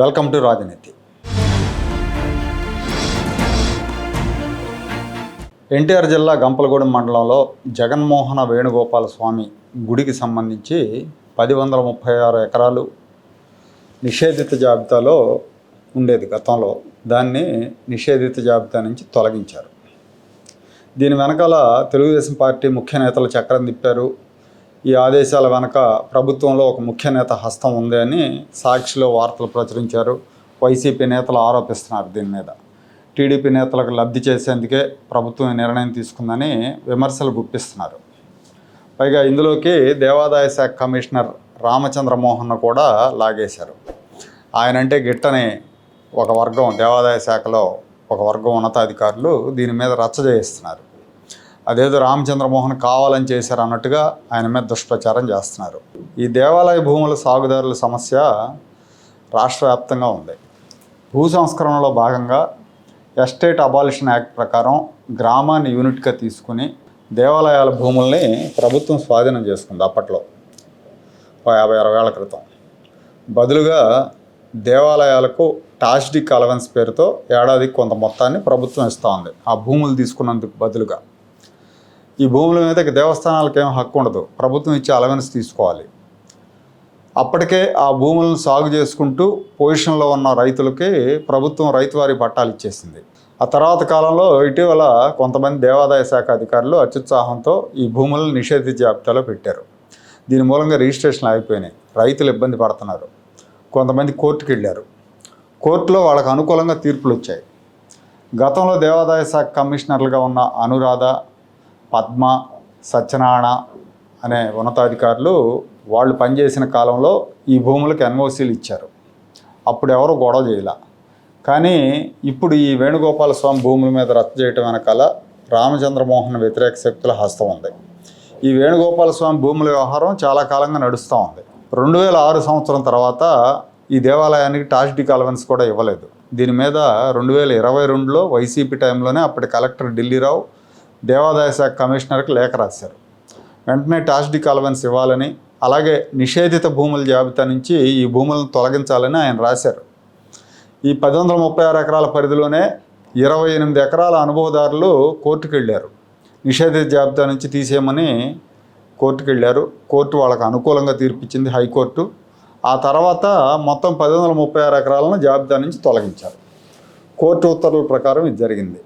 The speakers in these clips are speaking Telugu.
వెల్కమ్ టు రాజనీతి. ఎన్టీఆర్ జిల్లా గంపలగూడెం మండలంలో జగన్మోహన వేణుగోపాల స్వామి గుడికి సంబంధించి పది వందల ముప్పై ఆరు ఎకరాలు నిషేధిత జాబితాలో ఉండేది గతంలో. దాన్ని నిషేధిత జాబితా నుంచి తొలగించారు. దీని వెనకాల తెలుగుదేశం పార్టీ ముఖ్య నేతలు చక్రం తిప్పారు. ఈ ఆదేశాల వెనక ప్రభుత్వంలో ఒక ముఖ్య నేత హస్తం ఉంది అని సాక్షిలో వార్తలు ప్రచురించారు. వైసీపీ నేతలు ఆరోపిస్తున్నారు దీని మీద. టీడీపీ నేతలకు లబ్ధి చేసేందుకే ప్రభుత్వం నిర్ణయం తీసుకుందని విమర్శలు గుప్పిస్తున్నారు. పైగా ఇందులోకి దేవాదాయ శాఖ కమిషనర్ రామచంద్రమోహన్ను కూడా లాగేశారు. ఆయన అంటే గిట్టని ఒక వర్గం దేవాదాయ శాఖలో ఒక వర్గం ఉన్నతాధికారులు దీని మీద రచ్చ చేయిస్తున్నారు. అదేదో రామచంద్రమోహన్ కావాలని చేశారు అన్నట్టుగా ఆయన మీద దుష్ప్రచారం చేస్తున్నారు. ఈ దేవాలయ భూముల సాగుదారుల సమస్య రాష్ట్ర వ్యాప్తంగా ఉంది. భూ సంస్కరణలో భాగంగా ఎస్టేట్ అబాలిషన్ యాక్ట్ ప్రకారం గ్రామాన్ని యూనిట్గా తీసుకుని దేవాలయాల భూముల్ని ప్రభుత్వం స్వాధీనం చేసుకుంది అప్పట్లో. ఓ యాభై అరవై ఏళ్ళ క్రితం. బదులుగా దేవాలయాలకు టాస్డిక్ అలవెన్స్ పేరుతో ఏడాదికి కొంత మొత్తాన్ని ప్రభుత్వం ఇస్తూ ఉంది. ఆ భూములు తీసుకున్నందుకు బదులుగా. ఈ భూముల మీద దేవస్థానాలకు ఏం హక్కు ఉండదు. ప్రభుత్వం ఇచ్చే అలవెన్స్ తీసుకోవాలి. అప్పటికే ఆ భూములను సాగు చేసుకుంటూ పొజిషన్లో ఉన్న రైతులకి ప్రభుత్వం రైతువారి పట్టాలు ఇచ్చేసింది. ఆ తర్వాత కాలంలో ఇటీవల కొంతమంది దేవాదాయ శాఖ అధికారులు అత్యుత్సాహంతో ఈ భూములను నిషేధ జాబితాలో పెట్టారు. దీని మూలంగా రిజిస్ట్రేషన్లు ఆగిపోయినాయి రైతులు ఇబ్బంది పడుతున్నారు. కొంతమంది కోర్టుకు వెళ్ళారు. కోర్టులో వాళ్ళకు అనుకూలంగా తీర్పులు వచ్చాయి. గతంలో దేవాదాయ శాఖ కమిషనర్లుగా ఉన్న అనురాధ పద్మ సత్యనారాయణ అనే ఉన్నతాధికారులు వాళ్ళు పనిచేసిన కాలంలో ఈ భూములకు ఎన్ఓసీలు ఇచ్చారు. అప్పుడు ఎవరు గొడవ చేయలే. కానీ ఇప్పుడు ఈ వేణుగోపాల స్వామి భూముల మీద రద్దు చేయటం వెనకాల రామచంద్రమోహన్ వ్యతిరేక శక్తుల హస్తం ఉంది. ఈ వేణుగోపాల స్వామి భూముల వ్యవహారం చాలా కాలంగా నడుస్తూ ఉంది. రెండు వేల ఆరు సంవత్సరం తర్వాత ఈ దేవాలయానికి టాస్డిక్ అలవెన్స్ కూడా ఇవ్వలేదు. దీని మీద రెండు వేల ఇరవై రెండులో వైసీపీ టైంలోనే అప్పటి కలెక్టర్ ఢిల్లీరావు దేవాదాయ శాఖ కమిషనర్కి లేఖ రాశారు. వెంటనే టాస్డీ కాలవెన్స్ ఇవ్వాలని అలాగే నిషేధిత భూముల జాబితా నుంచి ఈ భూములను తొలగించాలని ఆయన రాశారు. ఈ పది వందల ముప్పై ఆరు ఎకరాల పరిధిలోనే ఇరవై ఎనిమిది ఎకరాల అనుభవదారులు కోర్టుకు వెళ్ళారు. నిషేధిత జాబితా నుంచి తీసేయమని కోర్టుకు వెళ్ళారు. కోర్టు వాళ్ళకు అనుకూలంగా తీర్పిచ్చింది హైకోర్టు. ఆ తర్వాత మొత్తం పది వందల ముప్పై ఆరు ఎకరాలను జాబితా నుంచి తొలగించారు. కోర్టు ఉత్తర్వుల ప్రకారం ఇది జరిగింది.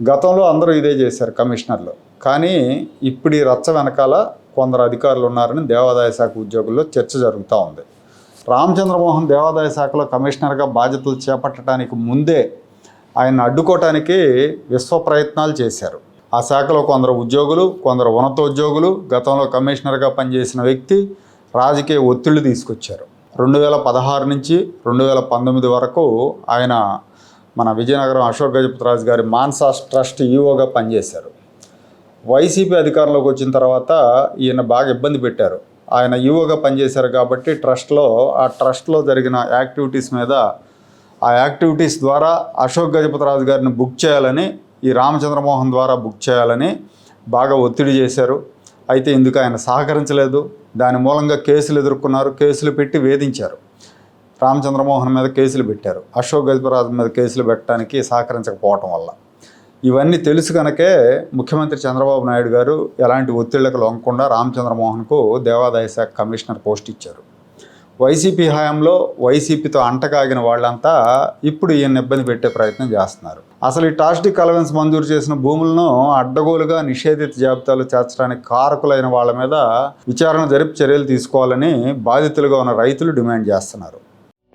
గతంలో అందరూ ఇదే చేశారు కమిషనర్లు. కానీ ఇప్పుడు ఈ రచ్చ వెనకాల కొందరు అధికారులు ఉన్నారని దేవాదాయ శాఖ ఉద్యోగుల్లో చర్చ జరుగుతూ ఉంది. రామచంద్రమోహన్ దేవాదాయ శాఖలో కమిషనర్గా బాధ్యతలు చేపట్టడానికి ముందే ఆయన అడ్డుకోవటానికి విశ్వ ప్రయత్నాలు చేశారు. ఆ శాఖలో కొందరు ఉద్యోగులు కొందరు ఉన్నతోద్యోగులు గతంలో కమిషనర్గా పనిచేసిన వ్యక్తి రాజకీయ ఒత్తిళ్ళు తీసుకొచ్చారు. రెండు వేల పదహారు నుంచి రెండు వేల పంతొమ్మిది వరకు ఆయన మన విజయనగరం అశోక్ గజపతిరాజు గారి మాన్సాస్ ట్రస్ట్ ఈఓగా పనిచేశారు. వైసీపీ అధికారంలోకి వచ్చిన తర్వాత ఈయన బాగా ఇబ్బంది పెట్టారు. ఆయన ఈఓగా పనిచేశారు కాబట్టి ట్రస్ట్లో ఆ ట్రస్ట్లో జరిగిన యాక్టివిటీస్ మీద ఆ యాక్టివిటీస్ ద్వారా అశోక్ గజపతిరాజు గారిని బుక్ చేయాలని ఈ రామచంద్రమోహన్ ద్వారా బుక్ చేయాలని బాగా ఒత్తిడి చేశారు. అయితే ఇందుకు ఆయన సహకరించలేదు. దాని మూలంగా కేసులు ఎదుర్కొన్నారు. కేసులు పెట్టి వేధించారు. రామచంద్రమోహన్ మీద కేసులు పెట్టారు. అశోక్ గజపరాజు మీద కేసులు పెట్టడానికి సహకరించకపోవటం వల్ల. ఇవన్నీ తెలుసు కనుకే ముఖ్యమంత్రి చంద్రబాబు నాయుడు గారు ఎలాంటి ఒత్తిళ్ళకు లొంగకుండా రామచంద్రమోహన్కు దేవాదాయ శాఖ కమిషనర్ పోస్ట్ ఇచ్చారు. వైసీపీ హయాంలో వైసీపీతో అంటకాగిన వాళ్ళంతా ఇప్పుడు ఈయన ఇబ్బంది పెట్టే ప్రయత్నం చేస్తున్నారు. అసలు ఈ టాస్టిక్ అలవెన్స్ మంజూరు చేసిన భూములను అడ్డగోలుగా నిషేధిత జాబితాలో చేర్చడానికి కారకులైన వాళ్ళ మీద విచారణ జరిపి చర్యలు తీసుకోవాలని బాధితులుగా ఉన్న రైతులు డిమాండ్ చేస్తున్నారు.